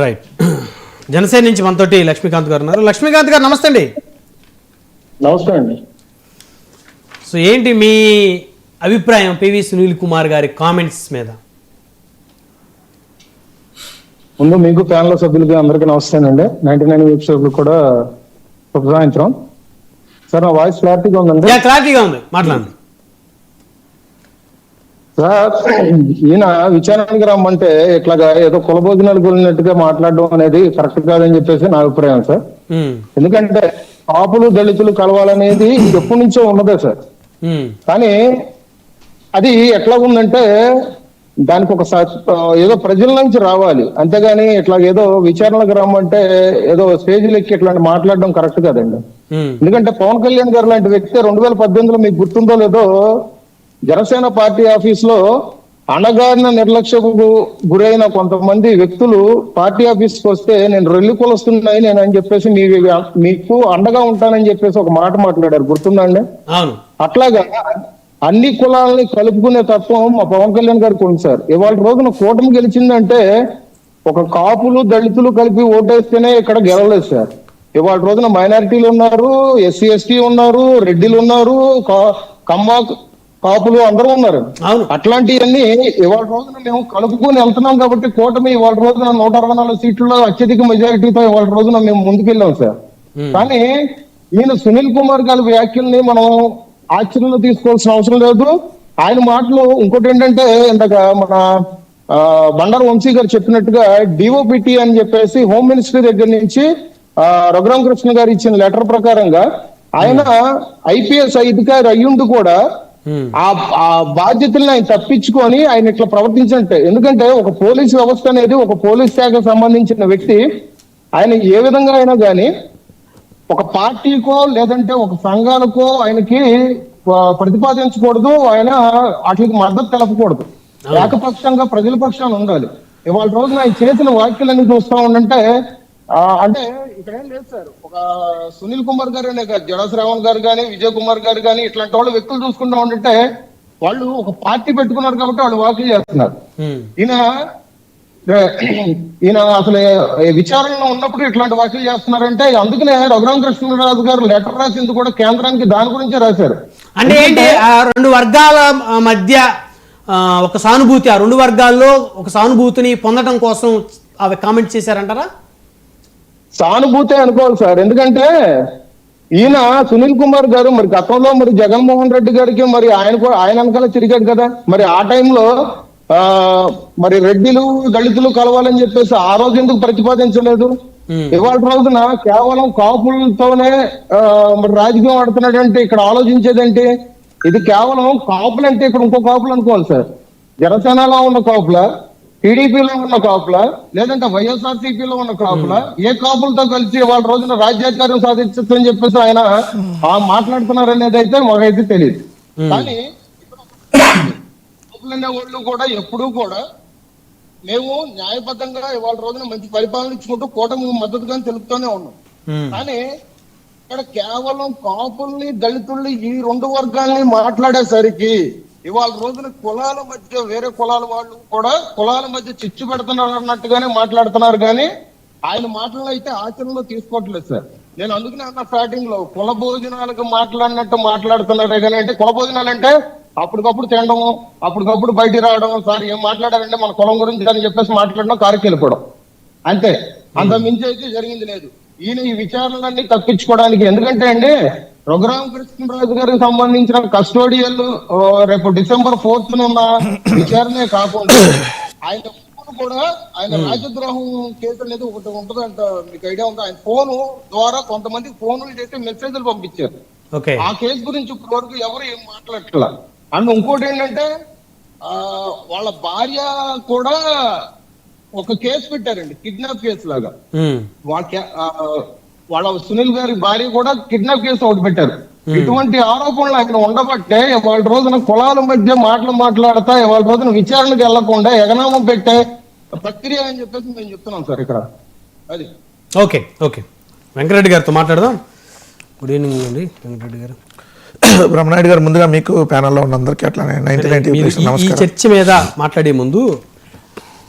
Right Janasena నుంచి మనతోటి లక్ష్మీకాంత్ గారు ఉన్నారు. లక్ష్మీకాంత్ గారు నమస్తే అండి. నమస్కారం అండి. సో ఏంటి మీ అభిప్రాయం పివి సునీల్ కుమార్ గారి కామెంట్స్ మీద? ముందు మీకు ప్యానల్ సభ్యులకి అందరికీ నమస్తేనండి. నైన్టీ నైన్ వెబ్సైట్లు కూడా శుభ సాయంత్రం. సార్ నా వాయిస్ క్లారిటీగా ఉందండి? క్లారిటీగా ఉంది. మాట్లాడండి. సార్ ఈయన విచారణకి రమ్మంటే ఇట్లాగా ఏదో కులభోజనాలకు వెళ్ళినట్టుగా మాట్లాడడం అనేది కరెక్ట్ కాదని చెప్పేసి నా అభిప్రాయం సార్. ఎందుకంటే కాపులు దళితులు కలవాలనేది ఎప్పటి నుంచో ఉన్నదే సార్. కానీ అది ఎట్లా ఉందంటే దానికి ఒక ఏదో ప్రజల నుంచి రావాలి. అంతేగాని ఇట్లా ఏదో విచారణకు రమ్మంటే ఏదో స్టేజ్ లెక్కి ఇట్లాంటి మాట్లాడడం కరెక్ట్ కాదండి. ఎందుకంటే పవన్ కళ్యాణ్ గారు లాంటి వ్యక్తి రెండు వేల పద్దెనిమిదిలో మీకు గుర్తుందో లేదో జనసేన పార్టీ ఆఫీస్లో అణగారిన నిర్లక్ష్యకు గురైన కొంతమంది వ్యక్తులు పార్టీ ఆఫీస్కి వస్తే నేను రెల్లి కొలుస్తున్నాయి నేను అని చెప్పేసి మీ మీకు అండగా ఉంటానని చెప్పేసి ఒక మాట మాట్లాడారు. గుర్తుందండి అట్లాగా అన్ని కులాలని కలుపుకునే తత్వం మా పవన్ కళ్యాణ్ గారికి ఉంది సార్. ఇవాళ రోజున కూటమి గెలిచిందంటే ఒక కాపులు దళితులు కలిపి ఓటేస్తేనే ఇక్కడ గెలవలేదు సార్. ఇవాళ రోజున మైనారిటీలు ఉన్నారు ఎస్సీ ఎస్టీ ఉన్నారు రెడ్డిలు ఉన్నారు కమ్మ కాపులు అందరూ ఉన్నారు. అట్లాంటివన్నీ ఇవాళ రోజున మేము కలుపుకొని వెళ్తున్నాం కాబట్టి కూటమి ఇవాళ రోజున నూట అరవై నాలుగు సీట్లలో అత్యధిక మెజారిటీతో ఇవాళ రోజున మేము ముందుకెళ్ళాం సార్. కానీ ఈయన సునీల్ కుమార్ గారి వ్యాఖ్యల్ని మనం ఆశ్చర్యంలో తీసుకోవాల్సిన అవసరం లేదు. ఆయన మాటలు ఇంకోటి ఏంటంటే ఇందాక మన ఆ, బండారు వంశీ గారు చెప్పినట్టుగా డిఓపిటి అని చెప్పేసి హోమ్ మినిస్ట్రీ దగ్గర నుంచి ఆ, రఘురామ కృష్ణ గారు ఇచ్చిన లెటర్ ప్రకారంగా ఆయన ఐపీఎస్ అధికారి అయ్యుండి కూడా ఆ ఆ బాధ్యతల్ని ఆయన తప్పించుకొని ఆయన ఇట్లా ప్రవర్తించంటే ఎందుకంటే ఒక పోలీస్ వ్యవస్థ అనేది ఒక పోలీస్ శాఖకు సంబంధించిన వ్యక్తి ఆయన ఏ విధంగా అయినా కానీ ఒక పార్టీకో లేదంటే ఒక సంఘానికో ఆయనకి ప్రతిపాదించకూడదు ఆయన వాటికి మద్దతు తెలపకూడదు. ఏకపక్షంగా ప్రజల పక్షాన ఉండాలి. ఇవాళ రోజున ఆయన చేసిన వ్యాఖ్యలన్నీ చూస్తా ఉండంటే అంటే ఇక్కడ ఏం లేదు సార్. ఒక సునీల్ కుమార్ గారు అనే కాదు జడ శ్రావణ్ గారు కానీ విజయ్ కుమార్ గారు కానీ ఇట్లాంటి వాళ్ళు వ్యక్తులు చూసుకుంటా ఉండంటే వాళ్ళు ఒక పార్టీ పెట్టుకున్నారు కాబట్టి వాళ్ళు వ్యాఖ్యలు చేస్తున్నారు. ఈయన ఈయన అసలు విచారణలో ఉన్నప్పుడు ఇట్లాంటి వ్యాఖ్యలు చేస్తున్నారంటే అందుకనే రఘురామ కృష్ణరాజు గారు లెటర్ రాసింది కూడా కేంద్రానికి దాని గురించే రాశారు. అంటే ఏంటి ఆ రెండు వర్గాల మధ్య ఆ, ఒక సానుభూతి ఆ రెండు వర్గాల్లో ఒక సానుభూతిని పొందడం కోసం అవి కామెంట్ చేశారంటారా? సానుభూతి అనుకోవాలి సార్. ఎందుకంటే ఈయన సునీల్ కుమార్ గారు మరి గతంలో మరి జగన్మోహన్ రెడ్డి గారికి మరి ఆయన కూడా ఆయన వెనకాల తిరిగాడు కదా. మరి ఆ టైంలో ఆ మరి రెడ్డిలు దళితులు కలవాలని చెప్పేసి ఆ రోజు ఎందుకు ప్రతిపాదించలేదు? ఇవాళ రోజున కేవలం కాపులతోనే మరి రాజకీయం ఆడుతున్నాడంటే ఇక్కడ ఆలోచించేదంటే? ఇది కేవలం కాపులు అంటే ఇక్కడ ఇంకో కాపులు అనుకోవాలి సార్. జనసేనలో ఉన్న కాపుల? టీడీపీలో ఉన్న కాపుల లేదంటే వైఎస్ఆర్సీపీలో ఉన్న కాపుల ఏ కాపులతో కలిసి వాళ్ళ రోజున రాజ్యాధికారం సాధించని చెప్పేసి ఆయన ఆ మాట్లాడుతున్నారు అనేది అయితే మాకైతే తెలియదు కానీ కాపులు అనే వాళ్ళు కూడా ఎప్పుడూ కూడా మేము న్యాయబద్ధంగా ఇవాళ రోజున మంచి పరిపాలన ఇచ్చుకుంటూ కూటమి మద్దతుగా తెలుపుతూనే ఉన్నాం. కానీ ఇక్కడ కేవలం కాపుల్ని దళితుల్ని ఈ రెండు వర్గాల్ని మాట్లాడేసరికి ఇవాళ రోజున కులాల మధ్య వేరే కులాల వాళ్ళు కూడా కులాల మధ్య చిచ్చు పెడుతున్నారు అన్నట్టుగానే మాట్లాడుతున్నారు కానీ ఆయన మాటలు అయితే ఆచరణలో తీసుకోవట్లేదు సార్. నేను అందుకనే అన్న స్టార్టింగ్లో కుల భోజనాలకు మాట్లాడినట్టు మాట్లాడుతున్నారే కానీ అంటే కుల భోజనాలు అంటే అప్పటికప్పుడు తినడం అప్పటికప్పుడు బయటికి రావడం సార్ ఏం మాట్లాడారంటే మన కులం గురించి అని చెప్పేసి మాట్లాడడం కారుకి వెళ్ళిపోవడం అంతే. అంత మించి అయితే జరిగింది లేదు. ఈయన ఈ విచారణలన్నీ తప్పించుకోవడానికి ఎందుకంటే అండి రఘురామ కృష్ణరాజు గారికి సంబంధించిన కస్టోడియల్ రేపు డిసెంబర్ ఫోర్త్ ఉన్న విచారణే కాకుండా ఆయన ఫోన్ కూడా ఆయన రాజద్రోహం కేసు అనేది ఒకటి ఉంటుందంట మీకు ఐడియా ఉందా? ఆయన ఫోన్ ద్వారా కొంతమంది ఫోన్లు చేసి మెసేజ్లు పంపించారు. ఆ కేసు గురించి ఇప్పటి వరకు ఎవరు ఏం మాట్లాడట్లా? అండ్ ఇంకోటి ఏంటంటే ఆ వాళ్ళ భార్య కూడా ఒక కేసు పెట్టారండి కిడ్నాప్ కేసు లాగా వాళ్ళ వాళ్ళ సునీల్ గారి భార్య కూడా కిడ్నాప్ కేసు ఒకటి పెట్టారు. ఇటువంటి ఆరోపణలు ఆయన ఉండబట్టే వాళ్ళ రోజున కులాల మధ్య మాటలు మాట్లాడతా వాళ్ళ రోజున విచారణకు వెళ్ళకుండా ఎగనామం పెట్టే ప్రక్రియ అని చెప్పేసి మేము చెప్తున్నాం సార్ ఇక్కడ. అది. Okay okay. వెంకరెడ్డి గారితో మాట్లాడదాం. గుడ్ ఈవినింగ్ అండి వెంకరెడ్డి గారు. బ్రహ్మనాయుడు గారు ముందుగా మీకు ప్యానల్లో ఉన్న అందరికీ అట్లానే నైన్టీ నైన్టీ ఈ- చర్చ మీద మాట్లాడే ముందు